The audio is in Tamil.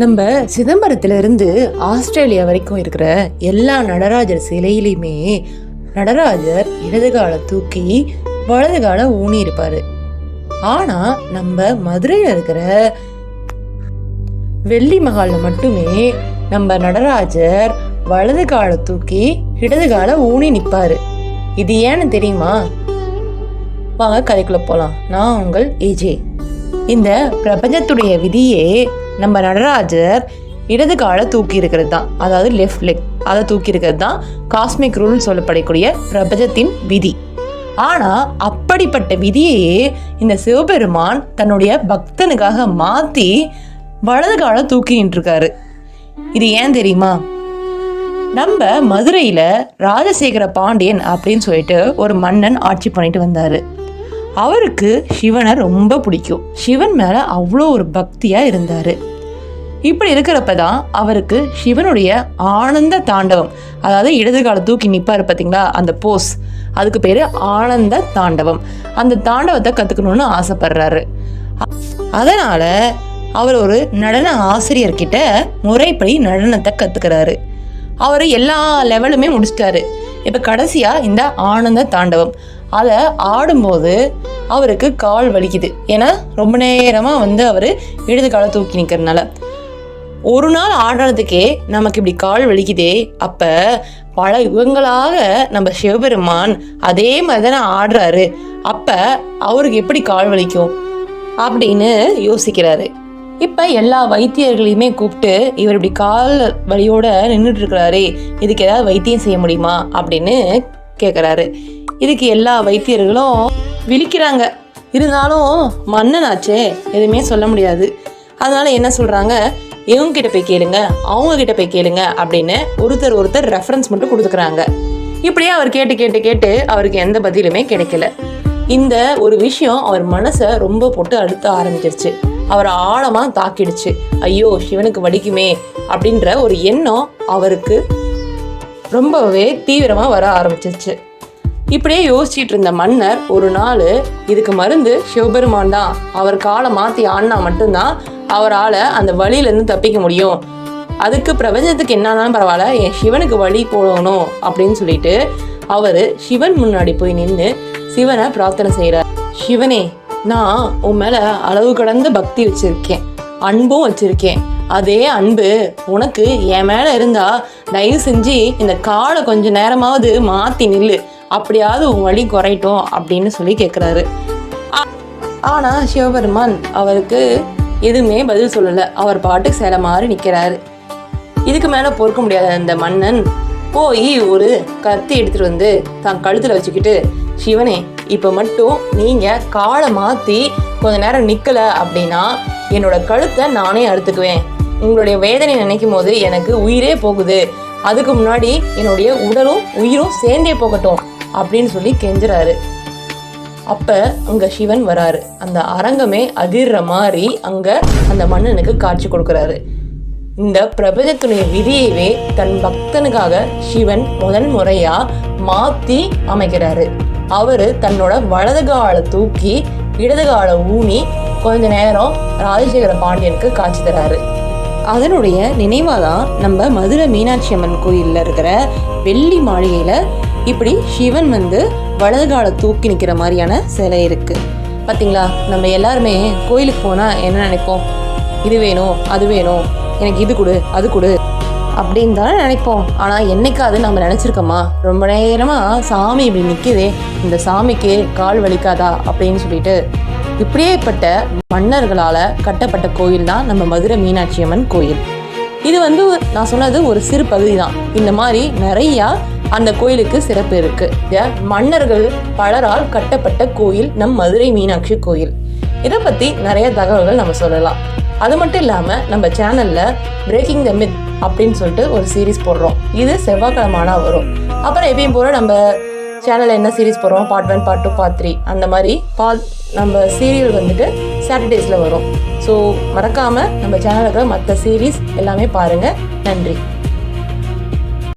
நம்ம சிதம்பரத்திலிருந்து ஆஸ்திரேலியா வரைக்கும் இருக்கிற எல்லா நடராஜர் சிலையிலையுமே நடராஜர் இடதுகால தூக்கி வலது காலை ஊனி இருப்பாரு. ஆனா நம்ம மதுரையில இருக்கிற வெள்ளி மகால்ல மட்டுமே நம்ம நடராஜர் வலது காலை தூக்கி இடது காலை ஊனி நிற்பார் இது ஏன்னு தெரியுமா? வாங்க கதைக்குள்ள போலாம். நான் உங்கள் ஏஜே. இந்த பிரபஞ்சத்துடைய விதியே நம்ம நடராஜர் இடது காலை தூக்கி இருக்கிறது தான். அதாவது லெஃப்ட் லெக் அதை தூக்கி இருக்கிறது தான் காஸ்மிக் ரூல்னு சொல்லப்படக்கூடிய பிரபஞ்சத்தின் விதி. ஆனால் அப்படிப்பட்ட விதியையே இந்த சிவபெருமான் தன்னுடைய பக்தனுக்காக மாற்றி வலது காலை தூக்கிட்டு இருக்காரு இது ஏன் தெரியுமா? நம்ம மதுரையில் ராஜசேகர பாண்டியன் அப்படின்னு சொல்லிட்டு ஒரு மன்னன் ஆட்சி பண்ணிட்டு வந்தார். அவருக்கு சிவனை ரொம்ப பிடிக்கும். சிவன் மேலே அவ்வளோ ஒரு பக்தியாக இருந்தார். இப்படி இருக்கிறப்ப தான் அவருக்கு சிவனுடைய ஆனந்த தாண்டவம். அதாவது இடது கால தூக்கி நிற்பார் பார்த்தீங்களா அந்த போஸ். அதுக்கு பேர் ஆனந்த தாண்டவம். அந்த தாண்டவத்தை கற்றுக்கணும்னு ஆசைப்படுறாரு. அதனால் அவர் ஒரு நடன ஆசிரியர்கிட்ட முறைப்படி நடனத்தை கற்றுக்கிறாரு அவர் எல்லா லெவலுமே முடிச்சிட்டாரு. இப்போ கடைசியாக இந்த ஆனந்த தாண்டவம். அதை ஆடும்போது அவருக்கு கால் வலிக்குது. ஏன்னா ரொம்ப நேரமாக வந்து அவர் இடது காலை தூக்கி நிற்கிறதுனால ஒரு நாள் ஆடுறதுக்கே நமக்கு இப்படி கால் வலிக்குதே. அப்போ பல யுகங்களாக நம்ம சிவபெருமான் அதே மாதிரி தானே ஆடுறாரு. அப்போ அவருக்கு எப்படி கால் வலிக்கும் அப்படின்னு யோசிக்கிறாரு. இப்போ எல்லா வைத்தியர்களையுமே கூப்பிட்டு இவர் இப்படி கால் வழியோட நின்றுட்டு இருக்கிறாரே இதுக்கு ஏதாவது வைத்தியம் செய்ய முடியுமா அப்படின்னு கேட்குறாரு இதுக்கு எல்லா வைத்தியர்களும் விழிக்கிறாங்க. இருந்தாலும் மன்னனாச்சே எதுவுமே சொல்ல முடியாது. அதனால என்ன சொல்கிறாங்க இவங்க கிட்ட போய் கேளுங்க அவங்க கிட்ட போய் கேளுங்க அப்படின்னு ஒருத்தர் ஒருத்தர் ரெஃபரன்ஸ் மட்டும் கொடுத்துக்கிறாங்க. இப்படியே அவர் கேட்டு கேட்டு கேட்டு அவருக்கு எந்த பதிலுமே கிடைக்கல. இந்த ஒரு விஷயம் அவர் மனசை ரொம்ப போட்டு அழுத்த ஆரம்பிச்சிருச்சு. அவரை ஆழமாக தாக்கிடுச்சு. ஐயோ சிவனுக்கு வலிக்குமே அப்படின்ற ஒரு எண்ணம் அவருக்கு ரொம்பவே தீவிரமாக வர ஆரம்பிச்சிருச்சு. இப்படியே யோசிச்சிட்டு இருந்த மன்னர் ஒரு நாள் இதுக்கு மருந்து சிவபெருமான் தான். அவர் காலை மாற்றி ஆடினா மட்டும்தான் அவரால் அந்த வழியிலேருந்து தப்பிக்க முடியும். அதுக்கு பிரபஞ்சத்துக்கு என்னானாலும் பரவாயில்ல என் சிவனுக்கு வழி போடணும் அப்படின்னு சொல்லிட்டு அவர் சிவன் முன்னாடி போய் நின்று சிவனை பிரார்த்தனை செய்கிறார் சிவனே நான் உன் மேலே அளவு கடந்த பக்தி வச்சுருக்கேன் அன்பும் வச்சுருக்கேன். அதே அன்பு உனக்கு என் மேலே இருந்தால் தயவு செஞ்சு இந்த காலை கொஞ்சம் நேரமாவது மாற்றி நில்லு. அப்படியாவது உன் வழி குறையட்டும் அப்படின்னு சொல்லி கேட்குறாரு ஆனால் சிவபெருமான் அவருக்கு எதுவுமே பதில் சொல்லலை. அவர் பாட்டுக்கு சேலை மாறி நிற்கிறாரு இதுக்கு மேலே பொறுக்க முடியாத அந்த மன்னன் போய் ஒரு கத்தி எடுத்துட்டு வந்து தான் கழுத்தில் வச்சுக்கிட்டு சிவனே இப்போ மட்டும் நீங்கள் காலை மாற்றி கொஞ்ச நேரம் நிற்கலை அப்படின்னா என்னோட கழுத்தை நானே அறுத்துக்குவேன். உங்களுடைய வேதனை நினைக்கும் போது எனக்கு உயிரே போகுது. அதுக்கு முன்னாடி என்னுடைய உடலும் உயிரும் சேர்ந்தே போகட்டும். அப்படின்னு சொல்லி கெஞ்சுறாரு. அப்போ அங்கே சிவன் வராரு. அந்த அரங்கமே அதிர்ற மாதிரி அங்கே அந்த மன்னனுக்கு காட்சி கொடுக்குறாரு. இந்த பிரபஞ்சத்துடைய விதியவே தன் பக்தனுக்காக சிவன் முதன் முறையாக மாற்றி அமைக்கிறாரு. அவர் தன்னோட வலது காலை தூக்கி இடது காலை ஊனி கொஞ்ச நேரம் ராஜசேகர பாண்டியனுக்கு காட்சி தராரு. அதனுடைய நினைவாக தான் நம்ம மதுரை மீனாட்சி அம்மன் கோயிலில் இருக்கிற வெள்ளி மாளிகையில் இப்படி சிவன் வந்து வலது காலை தூக்கி நிற்கிற மாதிரியான சிலை இருக்குது பார்த்தீங்களா நம்ம எல்லாருமே கோயிலுக்கு போனால் என்ன நினைப்போம்? இது வேணும் அது வேணும். எனக்கு இது கொடு அது கொடு அப்படின்னு தானே நினைப்போம். ஆனால் என்னைக்காவது நம்ம நினச்சிருக்கோமா? ரொம்ப நேரமாக சாமி இப்படி நிற்குதே இந்த சாமிக்கு கால் வலிக்காதா அப்படின்னு சொல்லிட்டு இப்படியேப்பட்ட மன்னர்களால் கட்டப்பட்ட கோயில் தான் நம்ம மதுரை மீனாட்சி அம்மன் கோயில். இது வந்து நான் சொன்னது ஒரு சிறு பகுதி தான் இந்த மாதிரி நிறையா அந்த கோயிலுக்கு சிறப்பு இருக்கு. மன்னர்கள் பலரால் கட்டப்பட்ட கோயில் நம் மதுரை மீனாட்சி கோயில். இதை பற்றி நிறைய தகவல்கள் நம்ம சொல்லலாம். அது மட்டும் இல்லாமல் நம்ம சேனலில் பிரேக்கிங் த மித் அப்படின்னு சொல்லிட்டு ஒரு சீரிஸ் போடுறோம். இது செவ்வாய்க்கிழமானா வரும். அப்புறம் எப்பயும் போல நம்ம சேனலில் என்ன சீரிஸ் போடுறோம்? Part one part two part three அந்த மாதிரி பால் நம்ம சீரியல் வந்துட்டு சாட்டர்டேஸில் வரும். ஸோ மறக்காமல் நம்ம சேனலில் மற்ற சீரிஸ் எல்லாமே பாருங்கள் நன்றி.